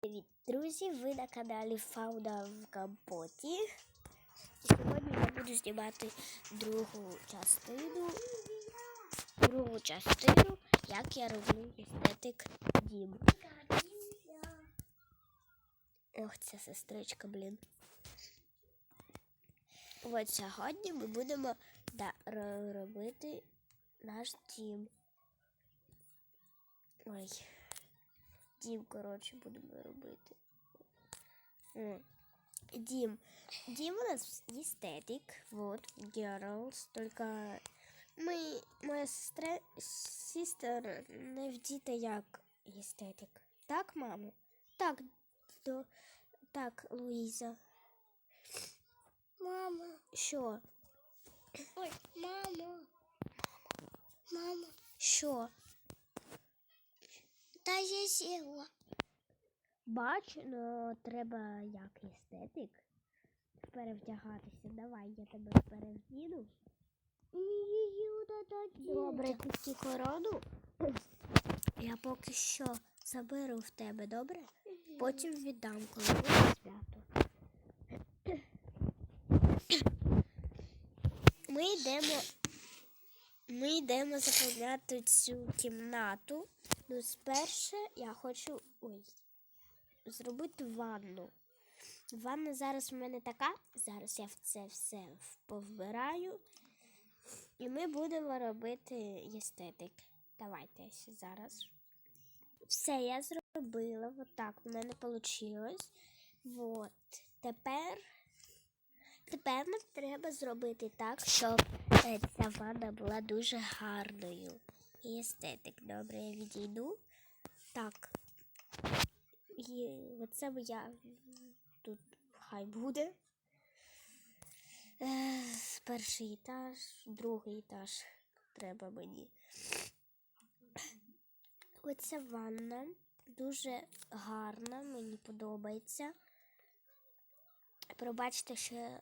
Привіт, друзі! Ви на каналі Фауна в Компоті. І Сьогодні я буду знімати другу частину. Другу частину, як я роблю естетик дім. Ох, ця сестричка, блін. От сьогодні ми будемо да, робити наш дім. Ой. Дім, коротше, будемо робити. Дім. Дім у нас естетик. Вот, girls. Только ми, моя сестра, сестер не вдіти як естетик. Так, мамо? Так, до, так, Луїза. Мама. Що? Ой, мамо. Мама. Що? Та я сіла. Бач, ну треба як естетик. Перевдягатися. Давай, я тебе перевдіну. Добре, тільки корону. Я поки що заберу в тебе, добре? Потім віддам, коли буде свято. Ми йдемо. Ми йдемо заповняти цю кімнату. Ну, спершу я хочу ой, зробити ванну. Ванна зараз в мене така. Зараз я це все повбираю. І ми будемо робити естетик. Давайте ще зараз. Все я зробила. Отак в мене вийшло. Вот. Тепер, тепер нам треба зробити так, щоб е, ця ванна була дуже гарною. І естетик. Добре, я відійду. Так. І оце я тут хай буде. Е, перший етаж, другий етаж треба мені. Оця ванна дуже гарна, мені подобається. Пробачте, що я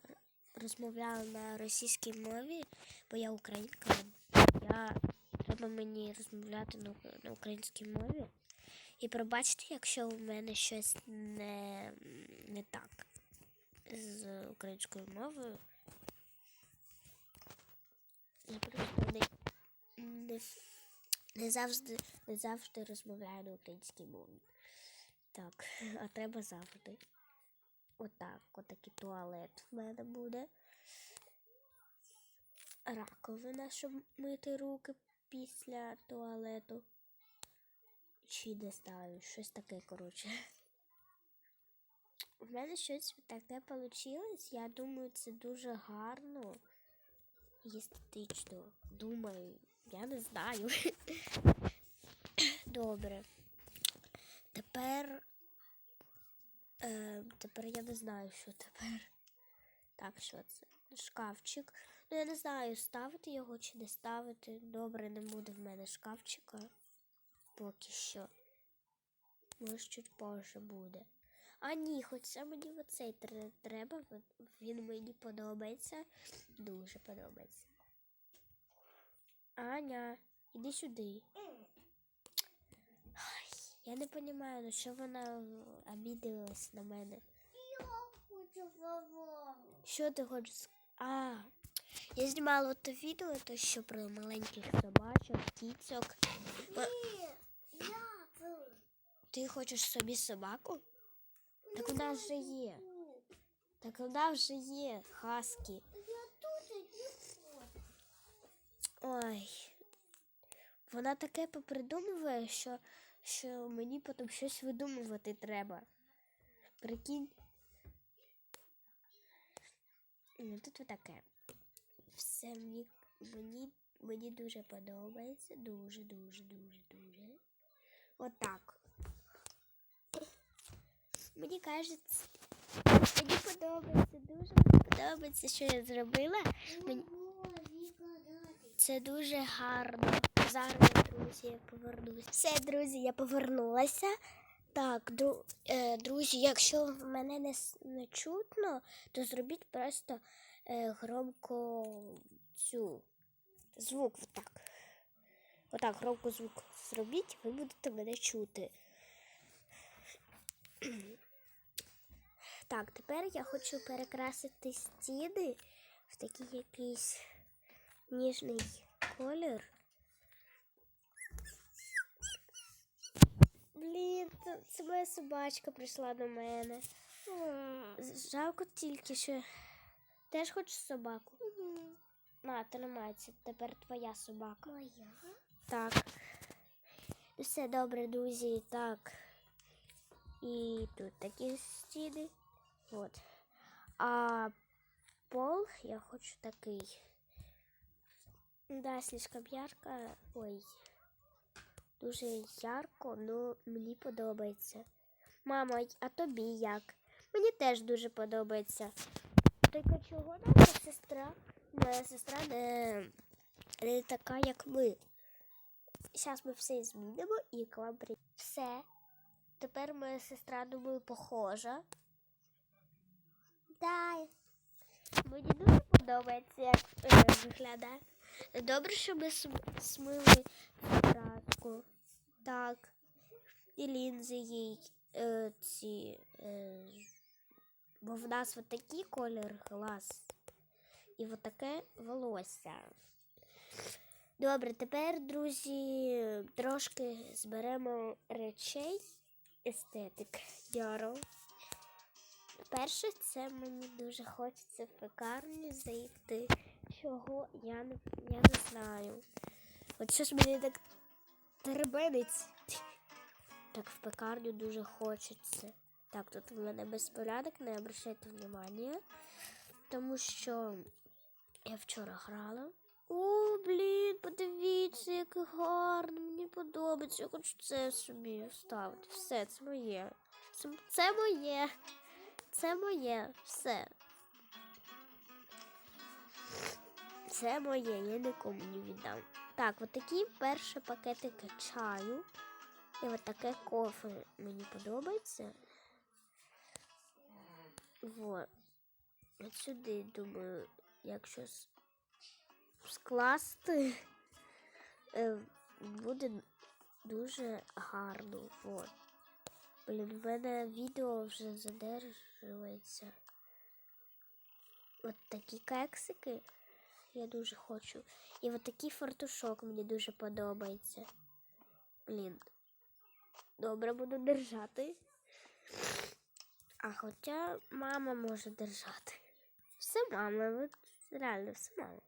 розмовляла на російській мові, бо я українка. Треба мені розмовляти на, на українській мові. І пробачте, якщо у мене щось не, не так з українською мовою. Я просто не, не, не, завжди, не завжди розмовляю на українській мові. Так, а треба завжди. Отак, отакий туалет в мене буде. Раковина, щоб мити руки після туалету. Чи не ставлю, щось таке, коротше. У мене щось таке вийшло. Я думаю, це дуже гарно і естетично. Думаю, я не знаю. Добре. Тепер. Е, тепер я не знаю, що тепер. Так, що це? Шкафчик. Ну, я не знаю, ставити його чи не ставити. Добре, не буде в мене шкафчика. Поки що. Може, чуть позже буде. А ні, хоча мені оцей треба. Він мені подобається. Дуже подобається. Аня, іди сюди. Ай, я не розумію, ну що вона обідалась на мене. Що ти хочеш? А, я знімала те відео, то що про маленьких собачок, кіцьок. Ма- Ти хочеш собі собаку? Так вона вже є. Так вона вже є, хаски. Я тут Ой. Вона таке попридумує, що, що мені потім щось видумувати треба. Прикинь. Ну, тут отаке. Все мені, мені, мені дуже подобається. Дуже, дуже, дуже, дуже. Отак. Мені кажеться, мені подобається, дуже мені подобається, що я зробила. Мені... Це дуже гарно. Зараз, друзі, я повернуся. Все, друзі, я повернулася. Так, дру... е, друзі, якщо мене не, не чутно, то зробіть просто громко цю звук. Отак. Отак, громко звук зробіть, ви будете мене чути. Так, тепер я хочу перекрасити стіни в такий якийсь ніжний колір. Блін, це- це моя собачка прийшла до мене. Жалко тільки, що теж хочеш собаку. На, тримайся, тепер твоя собака. Моя. Так. Все добре, друзі. Так. І тут такі стіни. От. А пол я хочу такий. Да, слишком ярко. Ой. Дуже ярко, ну мені подобається. Мама, а тобі як? Мені теж дуже подобається. Тільки чого наша сестра? Моя сестра не, не така, як ми. Зараз ми все змінимо і к вам при... Все. Тепер моя сестра, думаю, похожа. Да. Мені дуже подобається, як е, виглядає. Добре, що ми смили краску. Так. І лінзи їй е, ці. Е, бо в нас от такий колір глаз. І от таке волосся. Добре, тепер, друзі, трошки зберемо речей естетик Яро. Перше, це мені дуже хочеться в пекарню зайти. Чого я не, я не знаю. От що ж мені так теребенить. Так в пекарню дуже хочеться. Так, тут в мене безпорядок, не обращайте внимання. Тому що я вчора грала. О, блін, подивіться, як гарно. Мені подобається. Я хочу це собі вставити. Все, це моє. Це, це моє. Це моє. Все. Це моє, я нікому не віддам. Так, от такі перші пакетики чаю. І от таке кофе мені подобається. Вот. От сюди, думаю, якщо скласти, е, буде дуже гарно. Вот. Блін, в мене відео вже задержується. От такі кексики я дуже хочу. І от такий фартушок мені дуже подобається. Блін. Добре буду держати. А хоча мама може держати. Все мама, реально все мама.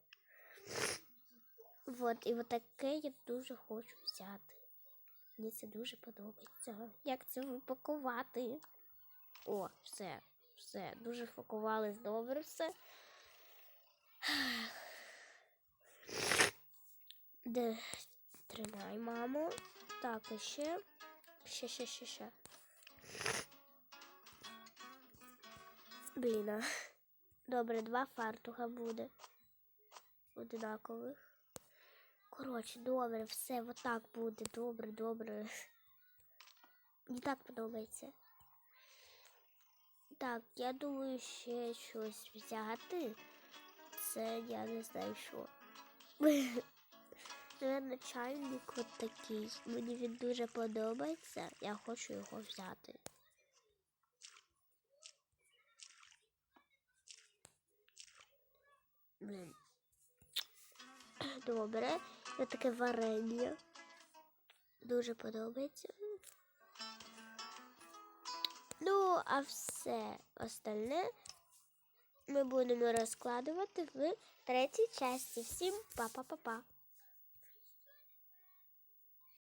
Вот, і от таке я дуже хочу взяти. Мені це дуже подобається. Як це упакувати? О, все, все, дуже фокувались добре все. Де тримай, мамо. Так, і ще. Ще, ще, ще, ще. Блін. Добре, два фартуха буде. Одинакових. Коротше, добре, все, отак буде. Добре, добре. Мені так подобається. Так, я думаю, ще щось взяти. Це я не знаю що. Наверно, чайник от такий. Мені він дуже подобається. Я хочу його взяти. Добре. Це таке варення. Дуже подобається. Ну, а все остальне ми будемо розкладувати в третій часті. Всім па-па-па-па.